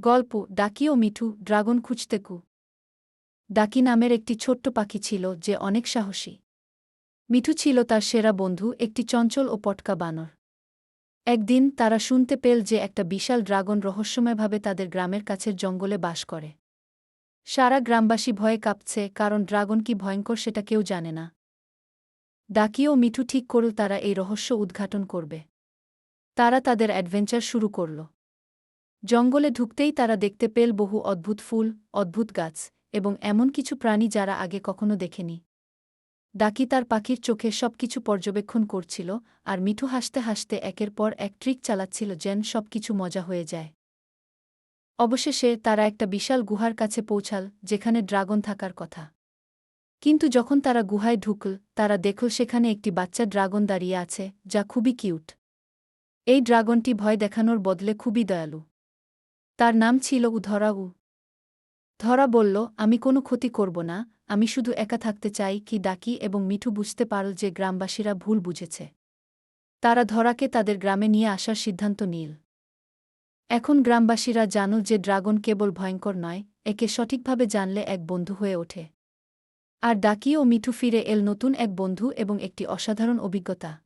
গল্প, ডাকি ও মিঠু, ড্রাগন খুঁজতেকু ডাকি নামের একটি ছোট্ট পাখি ছিল যে অনেক সাহসী। মিঠু ছিল তার সেরা বন্ধু, একটি চঞ্চল ও পটকা বানর। একদিন তারা শুনতে পেল যে একটা বিশাল ড্রাগন রহস্যময়ভাবে তাদের গ্রামের কাছের জঙ্গলে বাস করে। সারা গ্রামবাসী ভয়ে কাঁপছে, কারণ ড্রাগন কি ভয়ঙ্কর সেটা কেউ জানে না। ডাকি ও মিঠু ঠিক করল তারা এই রহস্য উদ্ঘাটন করবে। তারা তাদের অ্যাডভেঞ্চার শুরু করল। জঙ্গলে ঢুকতেই তারা দেখতে পেল বহু অদ্ভুত ফুল, অদ্ভুত গাছ এবং এমন কিছু প্রাণী যারা আগে কখনো দেখেনি। ডাকি তার পাখির চোখে সবকিছু পর্যবেক্ষণ করছিল আর মিঠু হাসতে হাসতে একের পর এক ট্রিক চালাচ্ছিল যেন সবকিছু মজা হয়ে যায়। অবশেষে তারা একটা বিশাল গুহার কাছে পৌঁছাল যেখানে ড্রাগন থাকার কথা। কিন্তু যখন তারা গুহায় ঢুকল, তারা দেখল সেখানে একটি বাচ্চা ড্রাগন দাঁড়িয়ে আছে যা খুবই কিউট। এই ড্রাগনটি ভয় দেখানোর বদলে খুবই দয়ালু। তার নাম ছিল উ ধরা উ ধরা বলল, আমি কোনো ক্ষতি করব না, আমি শুধু একা থাকতে চাই কি ডাকি এবং মিঠু বুঝতে পারল যে গ্রামবাসীরা ভুল বুঝেছে। তারা ধরাকে তাদের গ্রামে নিয়ে আসার সিদ্ধান্ত নিল। এখন গ্রামবাসীরা জানুল যে ড্রাগন কেবল ভয়ঙ্কর নয়, একে সঠিকভাবে জানলে এক বন্ধু হয়ে ওঠে। আর ডাকি ও মিঠু ফিরে এল নতুন এক বন্ধু এবং একটি অসাধারণ অভিজ্ঞতা।